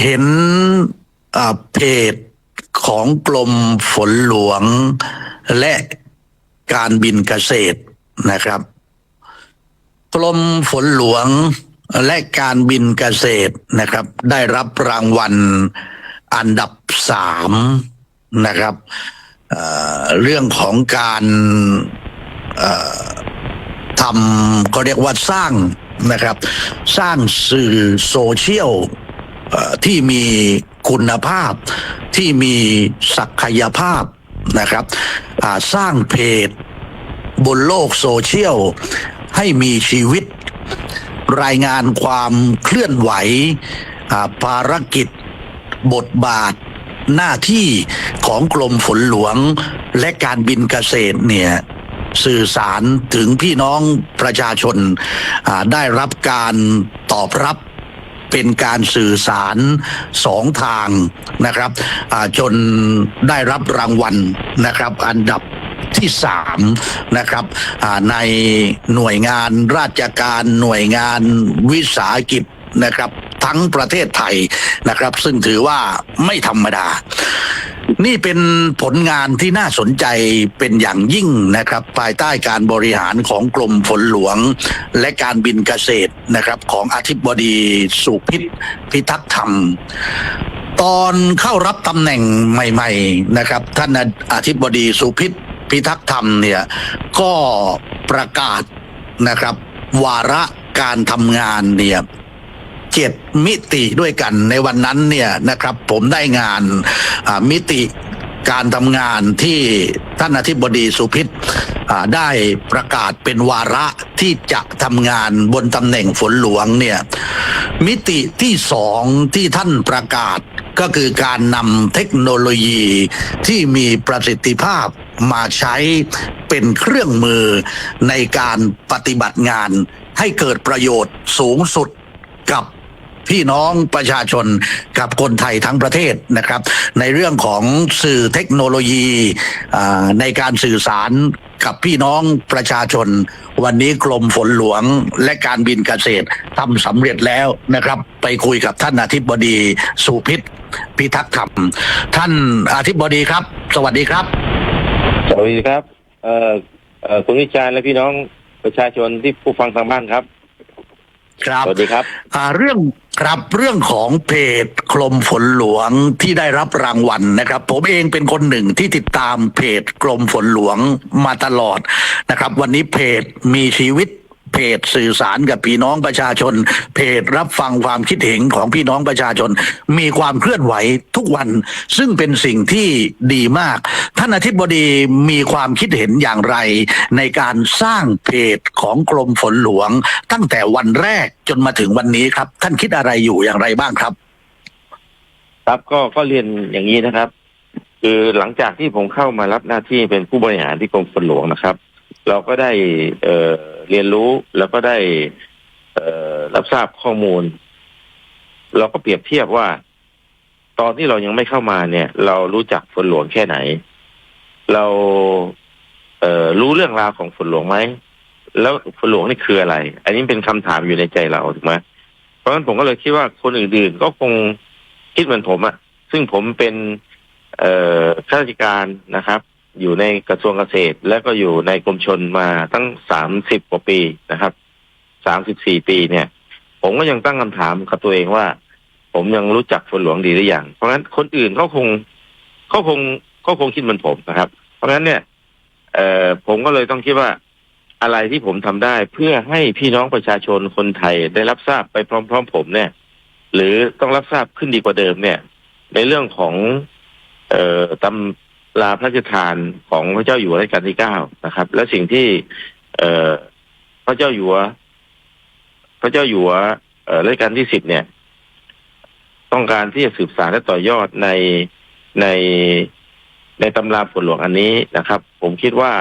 เห็นอ่าเพจของกรมฝนหลวงและการบินเกษตรนะครับ กรมฝนหลวงและการบินเกษตรนะครับ ได้รับรางวัลอันดับสามนะครับเเรื่องของการทำก็เรียกว่าสร้างนะครับ สร้างสื่อโซเชียล ที่มีคุณภาพ ที่มีศักยภาพนะครับสร้างเพจ บนโลกโซเชียล ให้มีชีวิต รายงานความเคลื่อนไหว ภารกิจ บทบาทหน้าที่ของกรมฝนหลวงและการบินเกษตรเนี่ยสื่อสารถึงพี่น้องประชาชนได้รับการตอบรับ เป็นการสื่อสารสองทางนะครับจนได้รับรางวัลนะครับ อันดับที่สามนะครับในหน่วยงานราชการหน่วยงานวิสาหกิจนะครับ ทั้งประเทศไทยนะครับ ซึ่งถือว่าไม่ธรรมดา นี่เป็นผลงานที่น่าสนใจเป็นอย่างยิ่งนะครับ ภายใต้การบริหารของกรมฝนหลวง และการบินเกษตรนะครับ ของอธิบดีสุพิษพิทักษ์ธรรม ตอนเข้ารับตำแหน่งใหม่ ๆนะครับ ท่านอธิบดีสุพิษพิทักษ์ธรรมเนี่ย ก็ประกาศนะครับ วาระการทำงานเนี่ย เจ็ดมิติด้วยกันในวันนั้นเนี่ยนะครับผมได้งานมิติการทำงานที่ท่านอธิบดีสุพิษได้ประกาศเป็นวาระที่จะทำงานบนตำแหน่งฝนหลวงเนี่ยมิติที่สองที่ท่านประกาศก็คือการนำเทคโนโลยีที่มีประสิทธิภาพมาใช้เป็นเครื่องมือในการปฏิบัติงานให้เกิดประโยชน์สูงสุดกับ พี่น้องประชาชนกับคนไทยทั้งประเทศนะครับ ในเรื่องของสื่อเทคโนโลยีในการสื่อสารกับพี่น้องประชาชน วันนี้กรมฝนหลวงและการบินเกษตรทำสำเร็จแล้วนะครับ ไปคุยกับท่านอธิบดีสุพิษพิทักษ์ธรรม ท่านอธิบดีครับ สวัสดีครับ สวัสดีครับ เอ่อเอ่อคุณวิจารณ์และพี่น้องประชาชนที่ผู้ฟังทางบ้านครับ ครับสวัสดีครับอ่าเรื่องครับเรื่องของเพจกรมฝนหลวงที่ได้รับรางวัลนะครับ ผมเองเป็นคนหนึ่งที่ติดตามเพจกรมฝนหลวงมาตลอดนะครับ วันนี้เพจมีชีวิต เพจสื่อสารกับพี่น้องประชาชน เพจรับฟังความคิดเห็นของพี่น้องประชาชน มีความเคลื่อนไหวทุกวัน ซึ่งเป็นสิ่งที่ดีมาก ท่านอธิบดีมีความคิดเห็นอย่างไร ในการสร้างเพจของกรมฝนหลวง ตั้งแต่วันแรกจนมาถึงวันนี้ครับ ท่านคิดอะไรอยู่อย่างไรบ้างครับ ครับก็ก็เรียนอย่างนี้นะครับ คือหลังจากที่ผมเข้ามารับหน้าที่เป็นผู้บริหารที่กรมฝนหลวงนะครับ เราก็ได้เเรียนรู้แล้วก็ได้เอรับทราบข้อมูล เราก็เปรียบเทียบว่า ตอนที่เรายังไม่เข้ามาเนี่ย เรารู้จักฝนหลวงแค่ไหน เราเอรู้เรื่องราวของฝนหลวงไหมแล้วฝนหลวงนี่คืออะไร อันนี้เป็นคำถามอยู่ในใจเราถูกไหมเพราะฉะนั้นผมก็เลยคิดว่าคนอื่นๆ ก็คงคิดเหมือนผมอะซึ่งผมเป็น เอ่อข้าราชการนะครับ อยู่ในกระทรวงเกษตร และก็อยู่ในกรมชนมาตั้งสามสิบกว่าปีนะครับสามสิบสี่ปีเนี่ย ผมก็ยังตั้งคำถามกับตัวเองว่า ผมยังรู้จักฝนหลวงดีหรือยังเพราะฉะนั้นคนอื่นก็คงก็คงก็คงคิดเหมือนผมนะครับ เพราะฉะนั้นเนี่ย เอ่อผมก็เลยต้องคิดว่าอะไรที่ผมทำได้เพื่อให้พี่น้องประชาชนคนไทยได้รับทราบไปพร้อม ๆ ผมเนี่ย หรือต้องรับทราบขึ้นดีกว่าเดิมเนี่ย ในเรื่องของ เอ่อตำ ราพระราชทานของพระเจ้าอยู่หัวรัชกาลที่เก้านะครับ และสิ่งที่ เออพระเจ้าอยู่หัวพระเจ้าอยู่หัวเอ่อรัชกาลที่สิบเนี่ย ต้องการที่จะสืบสานและต่อยอดในในในตำราฝนหลวงอันนี้นะครับ ผมคิดว่า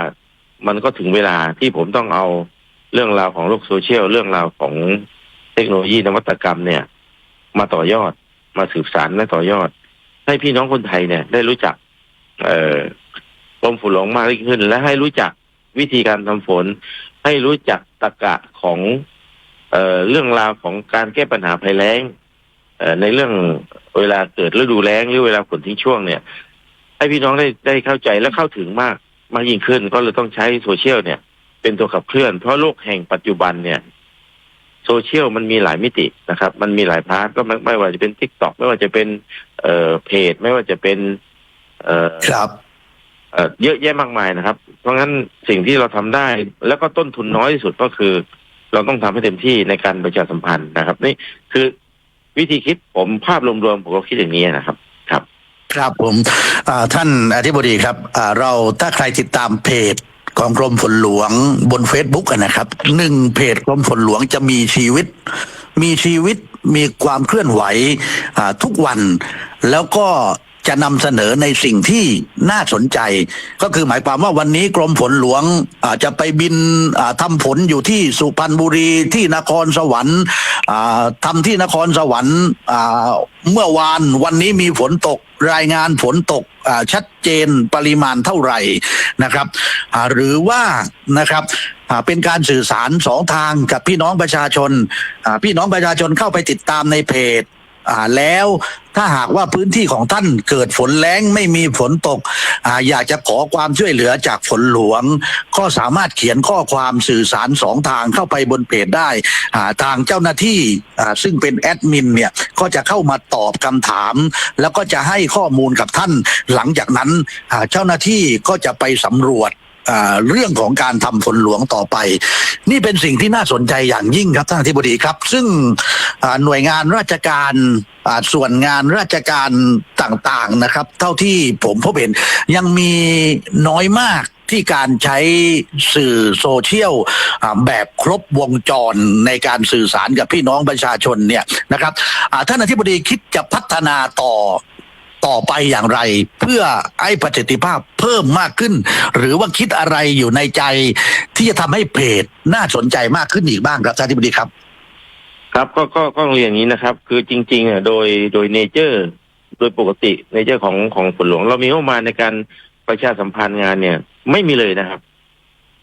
มันก็ถึงเวลาที่ผมต้องเอาเรื่องราวของโลกโซเชียล เรื่องราวของเทคโนโลยีนวัตกรรมเนี่ย มาต่อยอดมาสืบสานและต่อยอด ให้พี่น้องคนไทยเนี่ย ได้รู้จัก กรมฝนหลวงมากยิ่งขึ้น และให้รู้จักวิธีการทำฝน ให้รู้จักตรกะของเอ่อเรื่องราวของการแก้ปัญหาภัยแล้งเอ่อในเรื่องเวลาเกิดฤดูแล้งหรือเวลาฝนทิ้งช่วงเนี่ย ให้พี่น้องได้ได้เข้าใจและเข้าถึงมากมากยิ่งขึ้น ก็เลยต้องใช้โซเชียลเนี่ย เป็นตัวขับเคลื่อน เพราะโลกแห่งปัจจุบันเนี่ยโซเชียลมันมีหลายมิตินะครับ มันมีหลายพาร์ทก็ไม่ไม่ว่าจะเป็นทิกตอกไม่ว่าจะเป็นเอ่อเพจ ไม่ว่าจะเป็น เอ่อครับเอ่อเยอะแยะมากมายนะครับ เพราะงั้นสิ่งที่เราทำได้ แล้วก็ต้นทุนน้อยที่สุดก็คือ เราต้องทำให้เต็มที่ในการประชาสัมพันธ์นะครับ นี่คือวิธีคิดผมภาพรวมๆผมก็คิดอย่างนี้นะครับครับ ครับผมอ่าท่านอธิบดีครับอ่าเราถ้าใครติดตามเพจของกรมฝนหลวงบน Facebook อะนะครับหนึ่งเพจกรมฝนหลวงจะมีชีวิต มีชีวิตมีความเคลื่อนไหวอ่าทุกวัน แล้วก็ จะนำเสนอในสิ่งที่น่าสนใจ ก็คือหมายความว่าวันนี้กรมฝนหลวงอาจจะไปบินอ่าทำฝนอยู่ที่สุพรรณบุรีที่นครสวรรค์อ่าทำที่นครสวรรค์เมื่อวานวันนี้มีฝนตกรายงานฝนตกชัดเจนปริมาณเท่าไหร่นะครับ หรือว่านะครับเป็นการสื่อสารสองทางกับพี่น้องประชาชน พี่น้องประชาชนเข้าไปติดตามในเพจ อ่าแล้วถ้าหากว่าพื้นที่ของท่านเกิดฝนแล้งไม่มีฝนตกอ่าอยากจะขอความช่วยเหลือจากฝนหลวง ก็สามารถเขียนข้อความสื่อสารสองทางเข้าไปบนเพจได้อ่าทางเจ้าหน้าที่อ่าซึ่งเป็นแอดมินเนี่ยก็จะเข้ามาตอบคำถาม แล้วก็จะให้ข้อมูลกับท่าน หลังจากนั้นอ่าเจ้าหน้าที่ก็จะไปสำรวจ เรื่องของการทำฝนหลวงต่อไป นี่เป็นสิ่งที่น่าสนใจอย่างยิ่งครับท่านอธิบดีครับ ซึ่งหน่วยงานราชการส่วนงานราชการต่างๆนะครับ เท่าที่ผมพบเห็นยังมีน้อยมากที่การใช้สื่อโซเชียลแบบครบวงจรในการสื่อสารกับพี่น้องประชาชนเนี่ยนะครับท่านอธิบดีคิดจะพัฒนาต่อ ต่อไปอย่างไร เพื่อให้ประสิทธิภาพเพิ่มมากขึ้น หรือว่าคิดอะไรอยู่ในใจที่จะทำให้เพจน่าสนใจมากขึ้นอีกบ้างครับท่านอธิบดีครับ ครับก็ก็ก็เรียนอย่างนี้นะครับ คือจริงๆอะโดยโดยเนเจอร์ โดยปกติเนเจอร์ของของฝนหลวง เรามีงบประมาณในการประชาสัมพันธ์งานเนี่ย ไม่มีเลยนะครับ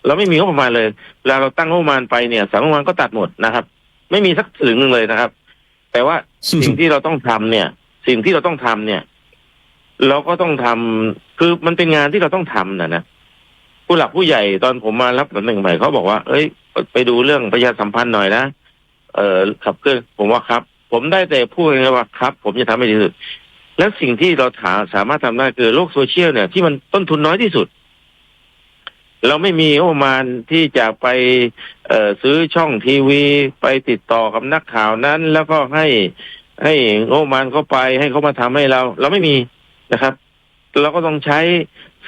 เราไม่มีงบประมาณเลยเวลาเราตั้งงบประมาณไปเนี่ยสำนักงานก็ตัดหมดนะครับ ไม่มีสักถึงหนึ่งเลยนะครับ แต่ว่าสิ่งที่เราต้องทำเนี่ย สิ่งที่เราต้องทำเนี่ย เราก็ต้องทำคือมันเป็นงานที่เราต้องทำนะนะผู้หลักผู้ใหญ่ตอนผมมารับตำแหน่งใหม่เขาบอกว่า เอ้ย ไปดูเรื่องประชาสัมพันธ์หน่อยนะเออขับเคลื่อนผมว่าครับ ผมได้แต่พูดอย่างว่าครับ ผมจะทำให้ดีที่สุด แล้วสิ่งที่เราถาสามารถทำได้คือโลกโซเชียลเนี่ย ที่มันต้นทุนน้อยที่สุด เราไม่มีงบประมาณที่จะไปเอ่อซื้อช่องทีวี ไปติดต่อกับนักข่าวนั้น แล้วก็ให้ให้งบประมาณเข้าไปให้เขามาทำให้เรา เราไม่มี นะครับ เราก็ต้องใช้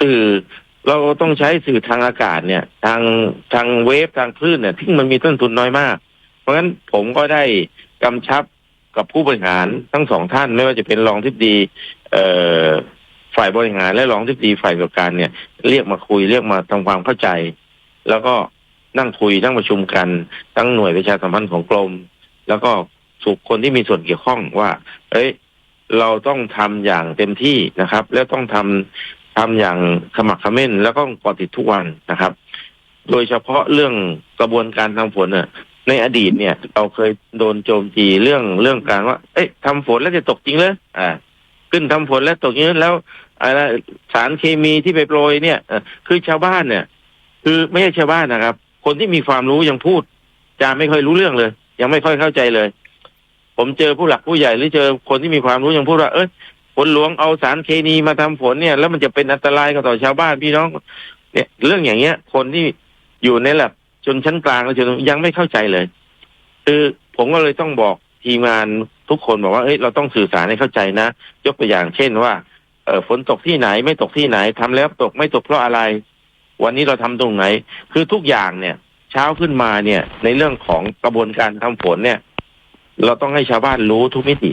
สื่อ เราต้องใช้สื่อทางอากาศเนี่ย ทางทางเวฟทางคลื่นเนี่ยที่มันมีต้นทุนน้อยมาก เพราะฉะนั้นผมก็ได้กำชับกับผู้บริหารทั้งสองท่านไม่ว่าจะเป็นรองทิบดีเออฝ่ายบริหารและรองทิบดีฝ่ายกิจการเนี่ย เรียกมาคุยเรียกมาทำความเข้าใจ แล้วก็นั่งคุยนั่งประชุมกันทั้งหน่วยประชาสัมพันธ์ของกรม แล้วก็สุขคนที่มีส่วนเกี่ยวข้องว่า เอ้ย เราต้องทำอย่างเต็มที่นะครับ แล้วต้องทำทำอย่างขมักขม้นแล้วก็กาะติดทุกวันนะครับ โดยเฉพาะเรื่องกระบวนการทำฝนเนี่ยในอดีตเนี่ย เราเคยโดนโจมตีเรื่องเรื่องการว่า เอ้ยทำฝนแล้วจะตกจริงเลยอ่า ขึ้นทำฝนแล้วตกจริงแล้วอะไรสารเคมีที่ไปโปรยเนี่ยอคือชาวบ้านเนี่ย คือไม่ใช่ชาวบ้านนะครับ คนที่มีความรู้ยังพูดจะไม่ค่อยรู้เรื่องเลย ยังไม่ค่อยเข้าใจเลย ผมเจอผู้หลักผู้ใหญ่หรือเจอคนที่มีความรู้ยังพูดว่าเอ้ยฝนหลวงเอาสารเคมีมาทำฝนเนี่ย แล้วมันจะเป็นอันตรายกับต่อชาวบ้านพี่น้อง เนี่ย เรื่องอย่างเงี้ย คนที่อยู่ในระดับชนชั้นกลางและชนยังไม่เข้าใจเลย คือผมก็เลยต้องบอกทีมงานทุกคนบอกว่าเอ้ยเราต้องสื่อสารให้เข้าใจนะ ยกตัวอย่างเช่นว่าเออฝนตกที่ไหนไม่ตกที่ไหนทำแล้วตกไม่ตกเพราะอะไร วันนี้เราทำตรงไหน คือทุกอย่างเนี่ย เช้าขึ้นมาเนี่ย ในเรื่องของกระบวนการทำฝนเนี่ย เราต้องให้ชาวบ้านรู้ทุกมิติ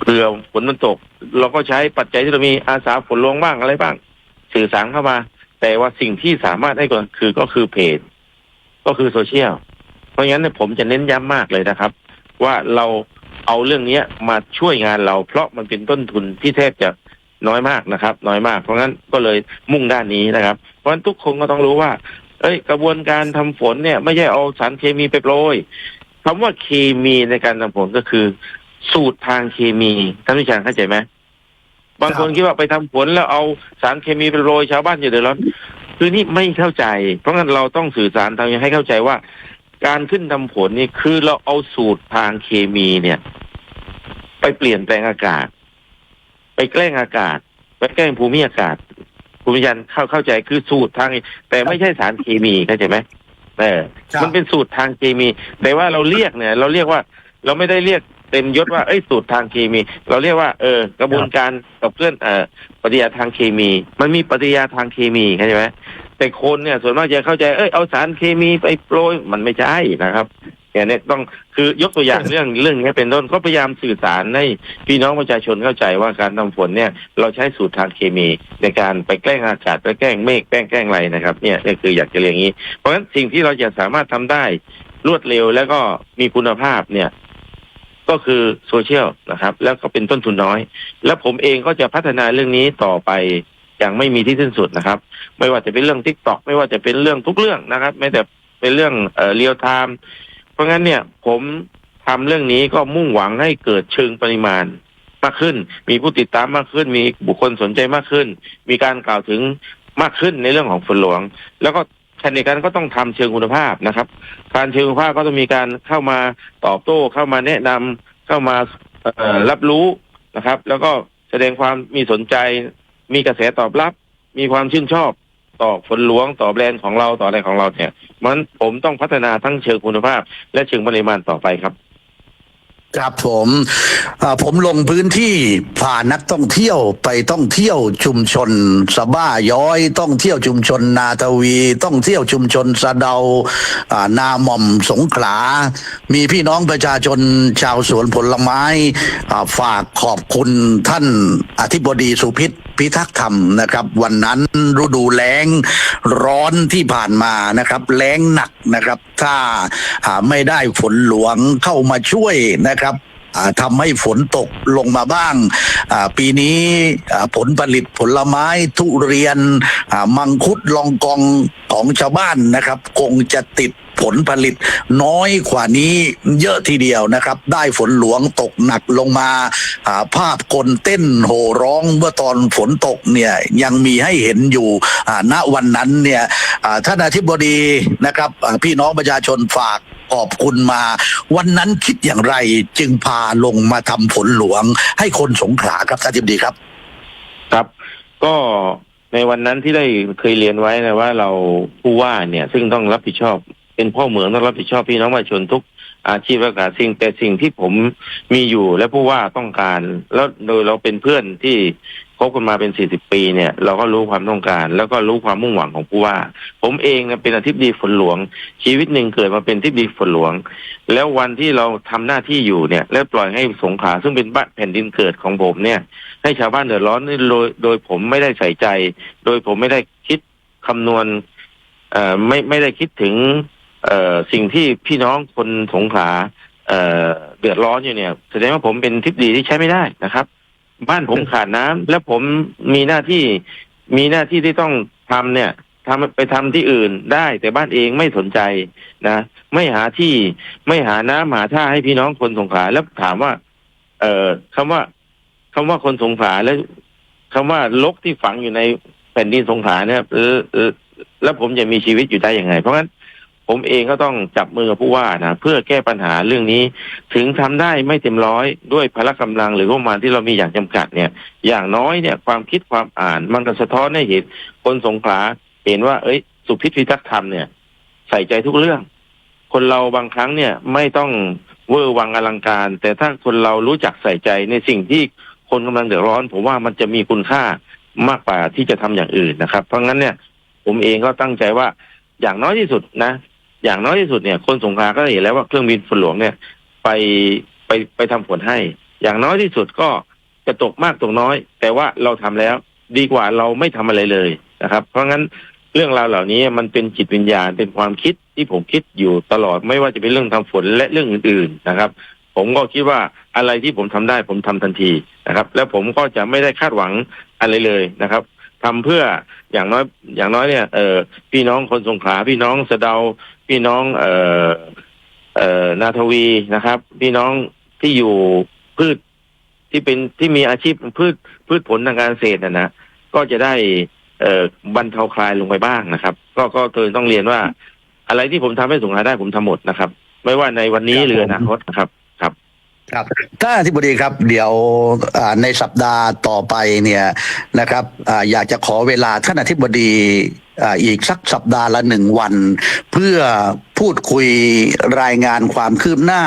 เผื่อฝนมันตก เราก็ใช้ปัจจัยที่เรามีอาสาฝนลงบ้างอะไรบ้าง สื่อสารเข้ามา แต่ว่าสิ่งที่สามารถให้ก่อนคือก็คือเพจ ก็คือโซเชียล เพราะงั้นเนี่ยผมจะเน้นย้ำมากเลยนะครับ ว่าเราเอาเรื่องเนี้ยมาช่วยงานเรา เพราะมันเป็นต้นทุนที่แทบจะน้อยมากนะครับ น้อยมาก เพราะงั้นก็เลยมุ่งด้านนี้นะครับ เพราะฉะนั้นทุกคนก็ต้องรู้ว่า เอ้ย กระบวนการทำฝนเนี่ย ไม่ใช่เอาสารเคมีไปโปรย คำว่าเคมีในการทำฝนก็คือ สูตรทางเคมีท่านผู้ชมเข้าใจไหมบางคนคิดว่าไปทำฝนแล้วเอาสารเคมีไปโรยชาวบ้านจะเดือดร้อนคือนี่ไม่เข้าใจ เพราะงั้นเราต้องสื่อสารทางให้เข้าใจว่า การขึ้นทำผลนี่คือเราเอาสูตรทางเคมีเนี่ย ไปเปลี่ยนแปลงอากาศ ไปแกล้งอากาศ ไปแกล้งภูมิอากาศคุณวิญญาณเข้าเข้าใจคือสูตรทาง แต่ไม่ใช่สารเคมีเข้าใจไหม เออครับ มันเป็นสูตรทางเคมี แต่ว่าเราเรียกเนี่ย เราเรียกว่า เราไม่ได้เรียกเต็มยศว่าเอ้ยสูตรทางเคมี เราเรียกว่าเออกระบวนการกับเคลื่อนเอ่อปฏิกิริยาทางเคมี มันมีปฏิกิริยาทางเคมีเข้าใจไหมแต่คนเนี่ยส่วนมากจะเข้าใจเอ้ยเอาสารเคมีไปโปรยมันไม่ใช่นะครับ อย่างนี้ต้องคือยกตัวอย่างเรื่องเรื่องนี้เป็นต้นก็พยายามสื่อสารให้พี่น้องประชาชนเข้าใจว่าการทำฝนเนี่ยเราใช้สูตรทางเคมีในการไปแกล้งอากาศไปแกล้งเมฆแกล้งแกล้งอะไรนะครับเนี่ยนี่คืออยากจะเรียนอย่างนี้ เพราะฉะนั้นสิ่งที่เราจะสามารถทำได้รวดเร็วแล้วก็มีคุณภาพเนี่ยก็คือโซเชียลนะครับ แล้วก็เป็นต้นทุนน้อย แล้วผมเองก็จะพัฒนาเรื่องนี้ต่อไปอย่างไม่มีที่สิ้นสุดนะครับ ไม่ว่าจะเป็นเรื่องทิกตอกไม่ว่าจะเป็นเรื่องทุกเรื่องนะครับ ไม่แต่เป็นเรื่องเอ่อเรียลไทม์ เพราะงั้นเนี่ยผมทำเรื่องนี้ก็มุ่งหวังให้เกิดเชิงปริมาณมากขึ้น มีผู้ติดตามมากขึ้น มีบุคคลสนใจมากขึ้น มีการกล่าวถึงมากขึ้นในเรื่องของฝนหลวง แล้วก็ขณะเดียวกันก็ต้องทำเชิงคุณภาพนะครับ การเชิงคุณภาพก็ต้องมีการเข้ามาตอบโต้เข้ามาแนะนำเข้ามารับรู้นะครับ แล้วก็แสดงความมีสนใจ มีกระแสตอบรับ มีความชื่นชอบ ต่อฝนหลวงต่อแบรนด์ของเราต่ออะไรของเราเนี่ยมันผมต้องพัฒนาทั้งเชิงคุณภาพ และเชิงปริมาณต่อไปครับ ครับผมผมลงพื้นที่พานักท่องเที่ยวไปท่องเที่ยวชุมชนสบ้าย้อยต้องเที่ยวชุมชนนาทวี ต้องเที่ยวชุมชนสะเดานาหม่อมสงขลา มีพี่น้องประชาชนชาวสวนผลไม้ฝากขอบคุณท่านอธิบดีสุพิษพิทักษ์ธรรมนะครับ วันนั้นฤดูแล้งร้อนที่ผ่านมานะครับ แล้งหนักนะครับ ถ้าอ่าไม่ได้ฝนหลวงเข้ามาช่วยนะครับอ่าทำให้ฝนตกลงมาบ้าง ปีนี้ผลผลิตผลไม้ทุเรียนมังคุดลองกองของชาวบ้านนะครับ คงจะติดผลผลิตน้อยกว่านี้เยอะทีเดียวนะครับ ได้ฝนหลวงตกหนักลงมาภาพคนเต้นโห่ร้องเมื่อตอนฝนตกเนี่ยยังมีให้เห็นอยู่ณวันนั้นเนี่ยอ่าท่านอธิบดีนะครับพี่น้องประชาชนฝาก ขอบคุณมา วันนั้นคิดอย่างไรจึงพาลงมาทำฝนหลวง ให้คนสงขลาครับท่านอธิบดีครับ ครับ ก็ในวันนั้นที่ได้เคยเรียนไว้นะว่าเราผู้ว่าเนี่ย ซึ่งต้องรับผิดชอบ เป็นพ่อเมืองต้องรับผิดชอบพี่น้องประชาชนทุกอาชีพและการสิ่งแต่สิ่งที่ผมมีอยู่และผู้ว่าต้องการ แล้วโดยเราเป็นเพื่อนที่ คบกันมาเป็นสี่สิบปีเนี่ยเราก็รู้ความต้องการ แล้วก็รู้ความมุ่งหวังของผู้ว่า ผมเองเนี่ยเป็นอธิบดีฝนหลวง ชีวิตหนึ่งเกิดมาเป็นอธิบดีฝนหลวง แล้ววันที่เราทำหน้าที่อยู่เนี่ย แล้วปล่อยให้สงขลาซึ่งเป็นบ้านแผ่นดินเกิดของผมเนี่ย ให้ชาวบ้านเดือดร้อนนี่โดยโดยผมไม่ได้ใส่ใจ โดยผมไม่ได้คิดคำนวณเอ่อไม่ไม่ได้คิดถึงเอ่อสิ่งที่พี่น้องคนสงขลาเอ่อเดือดร้อนอยู่เนี่ยแสดงว่าผมเป็นทิศดีที่ใช้ไม่ได้นะครับ บ้านผมขาดน้ำและผมมีหน้าที่มีหน้าที่ที่ต้องทำเนี่ยทำไปทำที่อื่นได้แต่บ้านเองไม่สนใจนะ ไม่หาที่ไม่หาน้ำหาท่าให้พี่น้องคนสงขลาแล้วถามว่า เอ่อคำว่าคำว่าคนสงขลาแล้วคำว่าลกที่ฝังอยู่ในแผ่นดินสงขลาเนี่ยเออเออแล้วผมจะมีชีวิตอยู่ได้ยังไง เพราะงั้น ผมเองก็ต้องจับมือกับผู้ว่านะเพื่อแก้ปัญหาเรื่องนี้ ถึงทำได้ไม่เต็มร้อยด้วยพละกำลังหรือประมาณที่เรามีอย่างจำกัดเนี่ย อย่างน้อยเนี่ยความคิดความอ่านมันก็สะท้อนให้เห็นคนสงขลาเห็นว่าเอ้ย สุพิษพิทักษ์ธรรมเนี่ย ใส่ใจทุกเรื่อง คนเราบางครั้งเนี่ยไม่ต้องเวอร์วังอลังการ แต่ถ้าคนเรารู้จักใส่ใจในสิ่งที่คนกำลังเดือดร้อน ผมว่ามันจะมีคุณค่ามากกว่าที่จะทำอย่างอื่นนะครับ เพราะงั้นเนี่ย ผมเองก็ตั้งใจว่าอย่างน้อยที่สุดนะ อย่างน้อยที่สุดเนี่ยคนสงขลาก็เห็นแล้วว่าเครื่องบินฝนหลวงเนี่ย ไปไปไปทำฝนให้ อย่างน้อยที่สุดก็จะตกมากตกน้อย แต่ว่าเราทำแล้ว ดีกว่าเราไม่ทำอะไรเลยนะครับ เพราะงั้นเรื่องราวเหล่านี้มันเป็นจิตวิญญาณเป็นความคิดที่ผมคิดอยู่ตลอดไม่ว่าจะเป็นเรื่องทำฝนและเรื่องอื่น ๆนะครับ ผมก็คิดว่าอะไรที่ผมทำได้ผมทำทันทีนะครับ แล้วผมก็จะไม่ได้คาดหวังอะไรเลยนะครับทำเพื่ออย่างน้อยอย่างน้อยเนี่ยเออพี่น้องคนสงขลาพี่น้องสะเดา พี่น้องเอ่อเอ่อนาทวีนะครับ พี่น้องที่อยู่พืชที่เป็นที่มีอาชีพพืชพืชผลทางการเกษตรนะนะก็จะได้เอ่อบรรเทาคลายลงไปบ้างนะครับ ก็ก็เธอต้องเรียนว่า อะไรที่ผมทำให้สงขลาได้ผมทำหมดนะครับ ไม่ว่าในวันนี้หรืออนาคตนะครับ ครับท่านอธิบดีครับ เดี๋ยวในสัปดาห์ต่อไปเนี่ยนะครับออยากจะขอเวลาท่านอธิบดีอีกสักสัปดาห์ละหนึ่งวัน เพื่อพูดคุยรายงานความคืบหน้า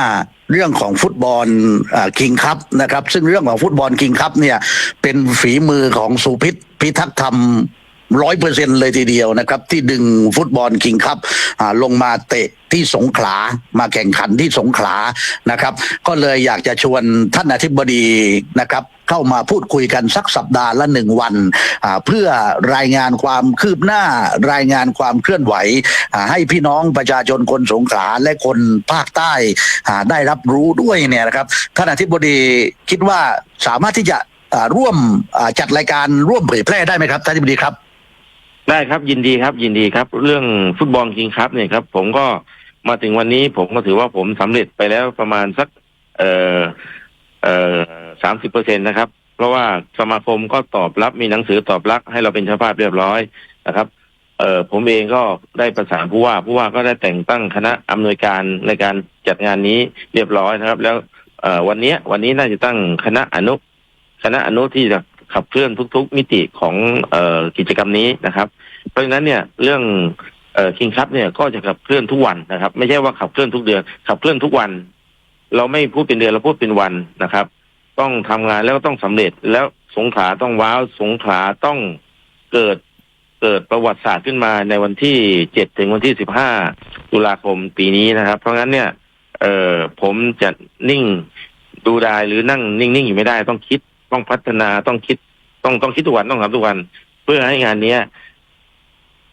เรื่องของฟุตบอลคิงคัพนะครับ ซึ่งเรื่องของฟุตบอลคิงคัพเนี่ยเป็นฝีมือของสุพิษพิทักษ์ธรรม ร้อยเปอร์เซ็นเลยทีเดียวนะครับ ที่ดึงฟุตบอลคิงคัพลงมาเตะที่สงขลามาแข่งขันที่สงขลานะครับ ก็เลยอยากจะชวนท่านอธิบดีนะครับ เข้ามาพูดคุยกันสักสัปดาห์ละหนึ่งวันอ่าเพื่อรายงานความคืบหน้ารายงานความเคลื่อนไหวอ่าให้พี่น้องประชาชนคนสงขลาและคนภาคใต้อ่าได้รับรู้ด้วยเนี่ยนะครับท่านอธิบดีคิดว่าสามารถที่จะอ่าร่วมอ่าจัดรายการร่วมเผยแพร่ได้ไหมครับท่านอธิบดีครับ ได้ครับยินดีครับยินดีครับ เรื่องฟุตบอลคิงครับเนี่ยครับ ผมก็มาถึงวันนี้ผมก็ถือว่าผมสำเร็จไปแล้วประมาณสัก เอ่อเอ่อสามสิบเปอร์เซ็นตนะครับ เพราะว่าสมาคมก็ตอบรับมีหนังสือตอบรับให้เราเป็นเจ้าภาพเรียบร้อยนะครับ เอ่อผมเองก็ได้ประสานผู้ว่า ผู้ว่าก็ได้แต่งตั้งคณะอำนวยการในการจัดงานนี้เรียบร้อยนะครับ แล้ว เอ่อวันนี้วันนี้น่าจะตั้งคณะอนุ คณะอนุที่จะ ขับเคลื่อนทุก ๆ มิติของเอ่อกิจกรรมนี้นะครับ เพราะฉะนั้นเนี่ยเรื่องคิงคัพเนี่ยก็จะขับเคลื่อนทุกวันนะครับ ไม่ใช่ว่าขับเคลื่อนทุกเดือน ขับเคลื่อนทุกวัน เราไม่พูดเป็นเดือนเราพูดเป็นวันนะครับ ต้องทำงานแล้วก็ต้องสำเร็จแล้วสงขาต้องว้าวสงขาต้องเกิดเกิดประวัติศาสตร์ขึ้นมาในวันที่เจ็ดถึงวันที่สิบห้าตุลาคมปีนี้นะครับ เพราะงั้นเนี่ย เออผมจะนิ่งดูได้หรือนั่งนิ่งๆอยู่ไม่ได้ต้องคิด ต้องพัฒนาต้องคิด ต้องต้องคิดทุกวันต้องทำทุกวัน เพื่อให้งานเนี้ย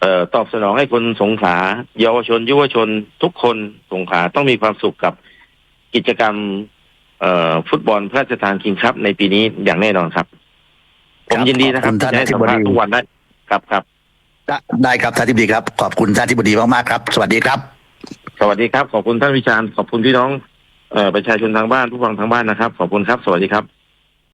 เอ่อตอบสนองให้คนสงขลาเยาวชนยุวชนทุกคนสงขลาต้องมีความสุขกับกิจกรรม เอ่อฟุตบอลพระราชทานคิงครับในปีนี้อย่างแน่นอนครับ ผมยินดีนะครับขอบคุณท่านที่จะให้สัมภาษอธิบดีณ์ทุกวันได้ครับครับได้ได้ครับท่านอธิบดีครับ ขอบคุณท่านอธิบดีมากๆครับ สวัสดีครับ สวัสดีครับ ขอบคุณท่านวิชาญขอบคุณพี่น้องเอ่อประชาชนทางบ้านผู้ฟังทางบ้านนะครับ ขอบคุณครับ สวัสดีครับ